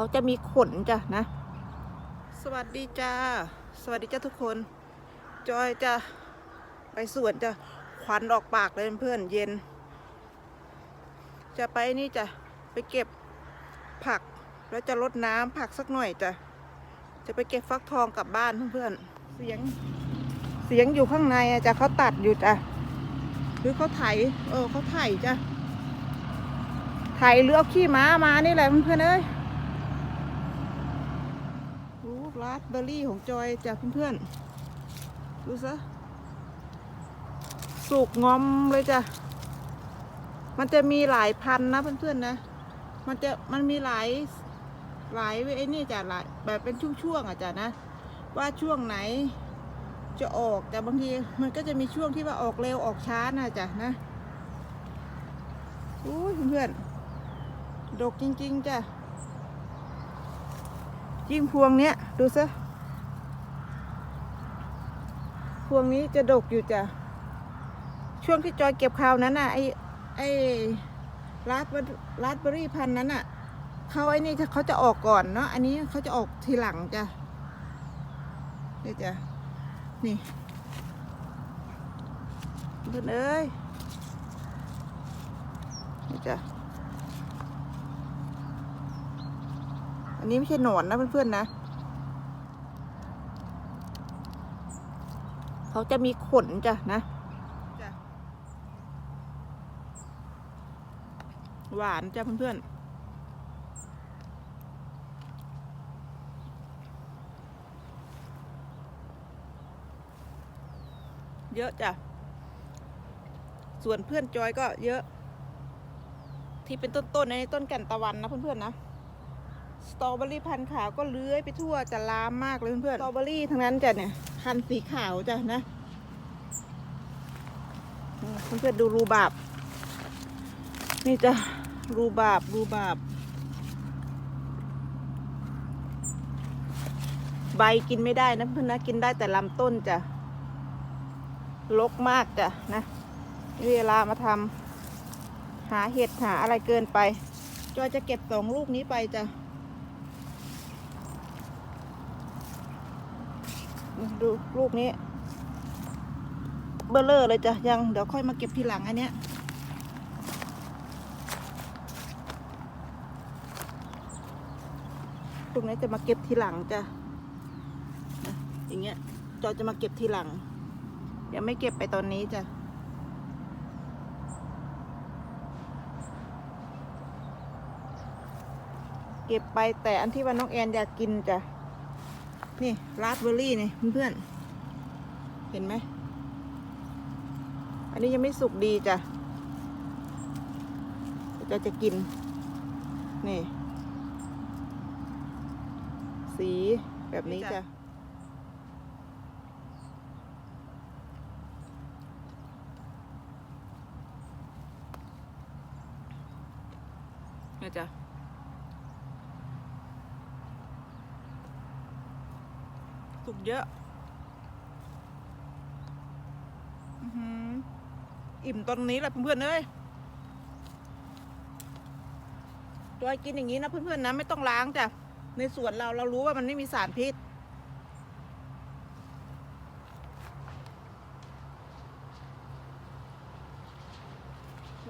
เขาจะมีขนจ้ะนะ สวัสดีจ้า สวัสดีจ้าทุกคน จอยจะไปสวนจะควันออกปากเลยเพื่อนเย็น จะไปนี่จะไปเก็บผัก แล้วจะรดน้ำผักสักหน่อยจ้ะจะไปเก็บฟักทองกลับบ้านเพื่อนๆ เสียง เสียงอยู่ข้างในอะจ้ะเขาตัดอยู่จ้ะหรือเขาไถ เออเขาไถจ้ะไถหรือเอาขี้ม้ามานี่แหละเพื่อนๆเอ้ย รูราสเบอร์รี่ของจอยจ้ะเพื่อนๆ ดูซะ สุกงอมเลยจ้ะ มันจะมีหลายพันนะเพื่อนๆนะ มันจะมันมีหลาย หลายไอ้นี่จ้ะหลายแบบเป็นช่วงๆอะจ้ะนะ ว่าช่วงไหนจะออกแต่บางทีมันก็จะมีช่วงที่ว่าออกเร็วออกช้านะจ้ะนะอุ้เพื่อนๆดกจริง ๆจ้ะ ยิ่งพวงเนี้ยดูซะพวงนี้จะดกอยู่จ้ะ ช่วงที่จอยเก็บข้าวนั้นน่ะไอไอราสร์ราสเบอร์รี่พันนั้นน่ะเขาไอ้นี่เขาจะออกก่อนเนาะอันนี้เขาจะออกทีหลังจ้ะนี่จ้ะนี่เพื่อนเอ้ยนี่จ้ะ นนี้ไม่ใช่หนอนนะเพื่อนๆนะ เขาจะมีขนจ้ะนะจ้ะหวานจ้ะเพื่อนๆเยอะจ้ะ ส่วนเพื่อนจอยก็เยอะ ที่เป็นต้นๆในต้นแก่นตะวันนะเพื่อนๆนะ สตรอเบอรี่พันธุ์ขาวก็เลื้อยไปทั่วจะลามมากเลยเพื่อนๆสตรอเบอรี่ทั้งนั้นจ้ะเนี่ยพันสีขาวจ้ะนะเพื่อนๆดูรูบาบนี่จ้ะรูบาบรูบาบใบกินไม่ได้นะเพื่อนนะกินได้แต่ลำต้นจ้ะลกมากจ้ะนะเวลามาทำหาเห็ดหาอะไรเกินไปจอยจะเก็บสองลูกนี้ไปจ้ะ ดูลูกนี้เบลเลอร์เลยจ้ะยังเดี๋ยวค่อยมาเก็บทีหลังอันเนี้ยลูกนี้จะมาเก็บทีหลังจ้ะอย่างเงี้ยจอจะมาเก็บทีหลังเดี๋ยวไม่เก็บไปตอนนี้จ้ะเก็บไปแต่อันที่ว่าน้องแอนอยากกินจ้ะ นี่ราสเบอร์รี่นี่เพื่อนๆเห็นไหม อันนี้ยังไม่สุกดีจ้ะจะจะกิน นี่ สีแบบนี้จ้ะนะจ๊ะสุก เยอะอิ่มตอนนี้แหละเพื่อนๆเอ้ยจอยกินอย่างนี้นะเพื่อนๆนะไม่ต้องล้างจ้ะในสวนเราเรารู้ว่ามันไม่มีสารพิษ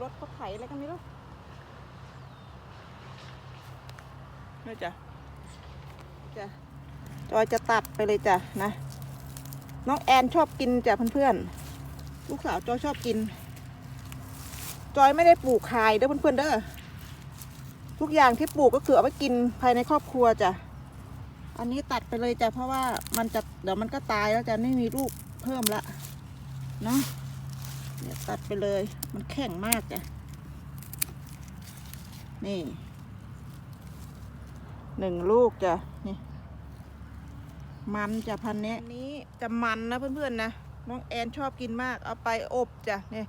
รถเขาไถอะไรกันไม่รู้นี่จ้ะจ้ะ จอยจะตัดไปเลยจ้ะนะ น้องแอนชอบกินจ้ะเพื่อนๆ ลูกสาวจอยชอบกิน จอยไม่ได้ปลูกขายเด้อเพื่อนๆเด้อ ทุกอย่างที่ปลูกก็คือเอาไปกินภายในครอบครัวจ้ะ อันนี้ตัดไปเลยจ้ะเพราะว่ามันจะเดี๋ยวมันก็ตายแล้วจะไม่มีลูกเพิ่มละเนาะเนี่ยตัดไปเลย มันแข็งมากจ้ะ นี่หนึ่งลูกจ้ะ นี่ มันจะพันเนี้ยนี้จะมันนะเพื่อนๆนะน้องแอนชอบกินมาก เอาไปอบจ้ะเนี่ย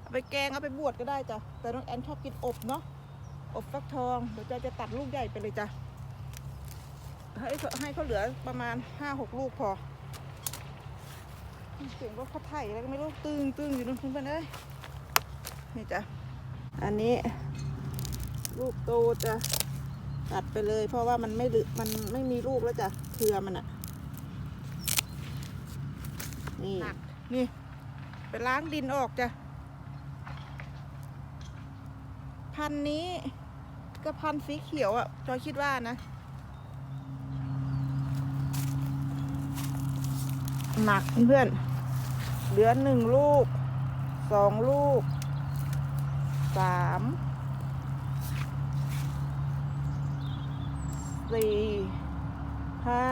เอาไปแกงเอาไปบวชก็ได้จ้ะแต่น้องแอนชอบกินอบเนาะอบฟักทองเดี๋ยวจะจะตัดลูกใหญ่ไปเลยจ้ะให้ให้เขาเหลือประมาณห้าหกลูกพอเสียงรถเขาไถอะไรก็ไม่รู้ตึงตึงอยู่นู่นเพื่อนๆเอ้ยนี่จ้ะอันนี้ ลูกโตจ้ะตัดไปเลย เพราะว่ามันไม่ลึมันไม่มีลูกแล้วจ้ะเครือมันอะ นี่นี่ ไปล้างดินออกจ้ะ พันธุ์นี้ก็พันธุ์สีเขียวอะจอยคิดว่านะ หนักเพื่อนๆเหลือหนึ่งลูก สองลูก สาม สี่ห้า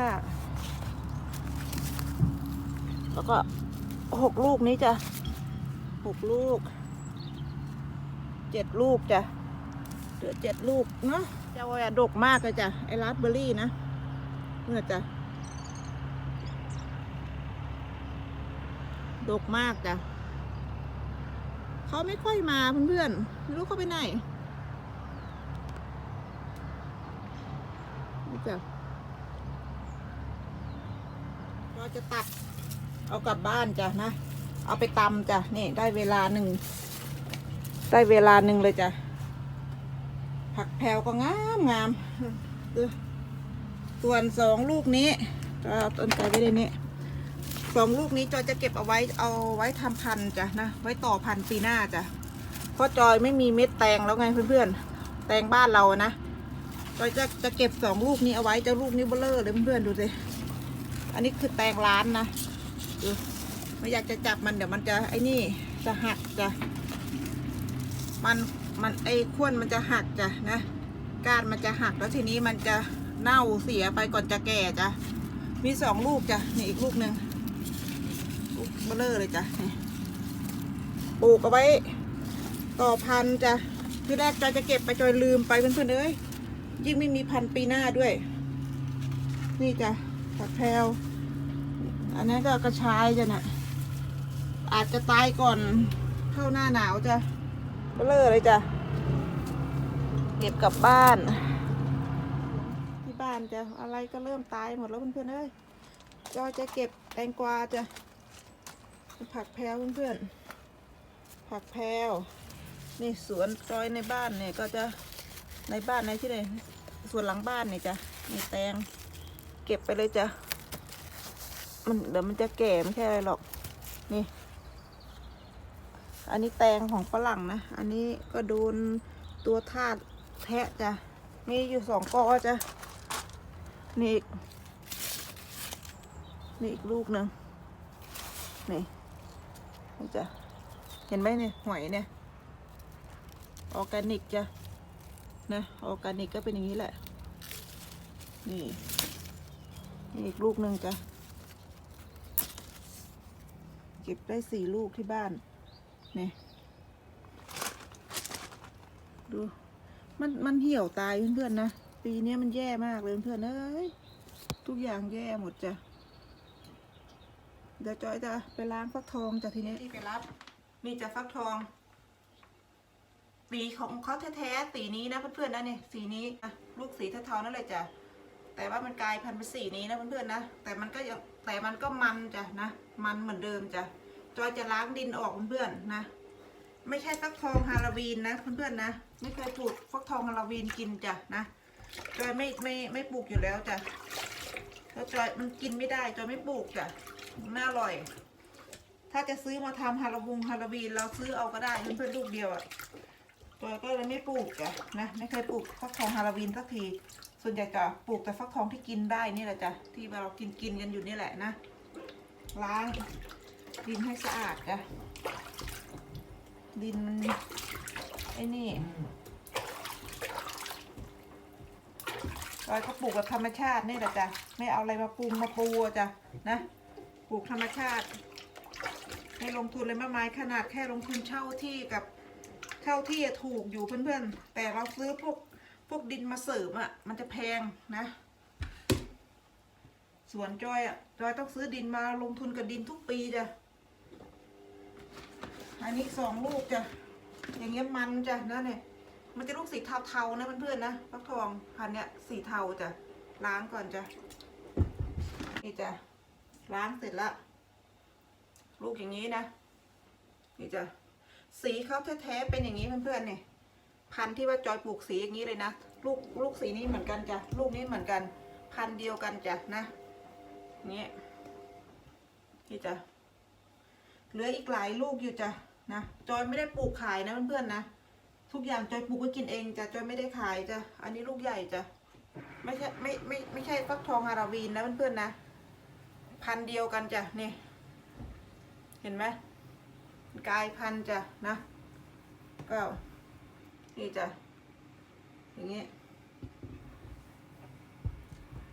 แล้วก็หกลูกนี้จะหกลูกเจ็ดลูกจ้ะเหลือเจ็ดลูกเนาะจ้าอะดกมากเลยจ้ะไอราสเบอร์รี่นะเนี่ยจ้ะดกมากจ้ะเขาไม่ค่อยมาเพื่อนๆไม่รู้เขาไปไหนนี่จ้ะเราจะตัด เอากลับบ้านจ้ะนะ เอาไปตำจ้ะนี่ได้เวลาหนึ่งได้เวลาหนึ่งเลยจ้ะผักแพรวก็งามงามส่วนสองลูกนี้ก็เอาต้นใจไว้ในนี้สองลูกนี้จอยจะเก็บเอาไว้เอาไว้ทำพันธุ์จ้ะนะไว้ต่อพันธุ์ปีหน้าจ้ะเพราะจอยไม่มีเม็ดแตงแล้วไงเพื่อนๆแตงบ้านเรานะจอยจะจะเก็บสองลูกนี้เอาไว้จ้าลูกนี้เบลเลอร์เลยเพื่อนๆดูสิอันนี้คือแตงร้านนะ ดูไม่อยากจะจับมันเดี๋ยวมันจะไอ้นี่จะหักจะมันมันไอ้ข้วนมันจะหักจ้ะนะก้านมันจะหักแล้วทีนี้มันจะเน่าเสียไปก่อนจะแก่จ้ะมีสองลูกจ้ะนี่อีกลูกหนึ่งลูกเบลเลอร์เลยจ้ะปลูกเอาไว้ ต่อพันจ้ะที่แรกจอยจะเก็บไปจอยลืมไปเพื่อนๆเอ้ยยิ่งไม่มีพันปีหน้าด้วย นี่จ้ะผักแพรว อันนี้ก็กระชายจ้ะน่ะอาจจะตายก่อนเข้าหน้าหนาวจ้ะเบลอเลยจ้ะ เก็บกลับบ้าน ที่บ้านจะอะไรก็เริ่มตายหมดแล้วเพื่อนๆเอ้ยจอยจะเก็บแตงกวาจะผักแพรวเพื่อนๆ ผักแพรวนี่สวนจอยในบ้านเนี่ยก็จะในบ้านในที่ไหนส่วนหลังบ้านเนี่ยจ้ะนี่แตง เก็บไปเลยจ้ะ มันเดี๋ยวมันจะแก่ไม่ใช่อะไรหรอก นี่ อันนี้แตงของฝรั่งนะ อันนี้ก็โดนตัวทาสแทะจ้ะ มีอยู่สองกอจ้ะ นี่อีกนี่อีกลูกหนึ่งนี่นี่จ้ะ เห็นไหมเนี่ยหอยเนี่ย ออร์แกนิกจ้ะ นะ ออร์แกนิกก็เป็นอย่างนี้แหละ นี่นี่อีกลูกหนึ่งจ้ะ ก็บได้สี่ลูกที่บ้านนี่ดูมันมันเหี่ยวตายเพื่อนๆนะปีนี้มันแย่มากเลยเพื่อนเอ้ยทุกอย่างแย่หมดจ้ะเดี๋ยวจอยจะไปล้างฟักทองจากทีนี้ที่ไปรับ นี่จะฟักทองสีของเขาแท้ๆสีนี้นะเพื่อนๆนะเนี่ยสีนี้ลูกสีเทาๆนั่นเลยจ้ะแต่ว่ามันกลายพันธุ์เป็นสีนี้นะเพื่อนๆนะแต่มันก็ยังแต่มันก็มันจ้ะนะ มันเหมือนเดิมจ้ะ จอยจะล้างดินออกเพื่อนๆนะ ไม่ใช่ฟักทองฮาโลวีนนะเพื่อนๆนะ ไม่เคยปลูกฟักทองฮาโลวีนกินจ้ะนะจอยไม่ไม่ไม่ปลูกอยู่แล้วจ้ะเพราะจอยมันกินไม่ได้จอยไม่ปลูกจ้ะน่าอร่อย ถ้าจะซื้อมาทำฮาโลวงฮาโลวีนเราซื้อเอาก็ได้เพื่อนๆลูกเดียวอะจอยก็เลยไม่ปลูกจ้ะนะไม่เคยปลูกฟักทองฮาโลวีนสักทีส่วนใหญ่จะปลูกแต่ฟักทองที่กินได้นี่แหละจ้ะที่เรากินกินกันอยู่นี่แหละนะ ล้าง ดินให้สะอาดจ้ะดินมันไอ้นี่เราก็ปลูกแบบธรรมชาตินี่แหละจ้ะไม่เอาอะไรมาปรุงมาปูอะจ้ะนะปลูกธรรมชาติ ไม่ลงทุนเลยมากมายขนาดแค่ลงทุนเช่าที่กับเช่าที่ถูกอยู่เพื่อนๆ แต่เราซื้อพวกพวกดินมาเสริมอะ มันจะแพงนะสวนจอยอะจอยต้องซื้อดินมาลงทุนกับดินทุกปีจ้ะ อันนี้สองลูกจ้ะอย่างเงี้ยมันจ้ะนะเนี่ยมันจะลูกสีเทาๆนะเพื่อนๆนะฟักทองพันเนี้ยสีเทาจ้ะล้างก่อนจ้ะนี่จ้ะล้างเสร็จละลูกอย่างนี้นะนี่จ้ะสีเขาแท้ๆเป็นอย่างนี้เพื่อนๆเนี่ยพันที่ว่าจอยปลูกสีอย่างนี้เลยนะลูกลูกสีนี้เหมือนกันจ้ะลูกนี้เหมือนกัน พันเดียวกันจ้ะนะนี่นี่จ้ะเหลืออีกหลายลูกอยู่จ้ะ นะจอยไม่ได้ปลูกขายนะเพื่อนๆนะทุกอย่างจอยปลูกไว้กินเองจ้ะจอยไม่ได้ขายจ้ะอันนี้ลูกใหญ่จ้ะไม่ใช่ไม่ไม่ไม่ใช่ฟักทองฮาราวีนนะเพื่อนๆนะพันเดียวกันจ้ะนี่เห็นไหมกลายพันจ้ะนะก็นี่จ้ะอย่างงี้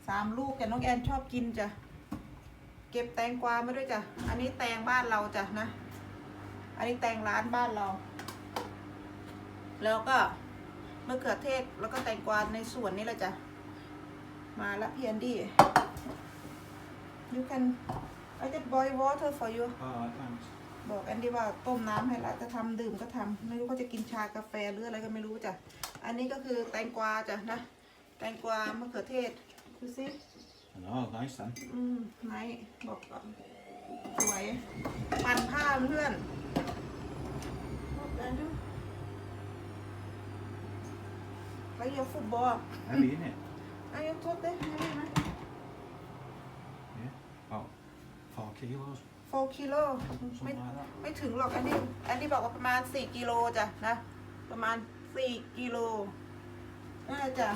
สามลูกแต่น้องแอนชอบกินจ้ะเก็บแตงกวามาด้วยจ้ะอันนี้แตงบ้านเราจ้ะนะ อันนี้แตงร้านบ้านเรา แล้วก็มะเขือเทศแล้วก็แตงกวาในสวนนี่แหละจ้ะ มาละพี่แอนดี้ you can I just boil water for you Alright, thanks. บอกแอนดี้ว่าต้มน้ำให้ละจะทำดื่มก็ทำไม่รู้เขาจะกินชากาแฟหรืออะไรก็ไม่รู้จ้ะ อันนี้ก็คือแตงกวาจ้ะนะ แตงกวามะเขือเทศดูสิ Oh, nice then. อืมไหนบอกก่อนสวย ปั่นผ้าเพื่อน บอกแอนดูไปเยอะฟุตบอล Heavy, isn't it? อายุทดได้ไหมไหม Yeah. About four kilos, 4กิโลไม่ something like that. ไม่ถึงหรอกอันนี้ อันนี้บอกว่าประมาณ 4 กิโลจ้ะนะ ประมาณ 4 กิโลน่าจะ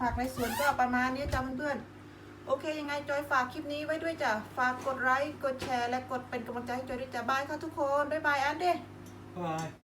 ผักในสวนก็ประมาณนี้จ้ะเพื่อนๆโอเค ยังไงจอยฝากคลิปนี้ไว้ด้วยจ้ะ ฝากกดไลค์ กดแชร์ และกดเป็นกำลังใจให้จอยด้วยจ้ะบายค่ะทุกคน บ๊ายบายอันเด้ Bye.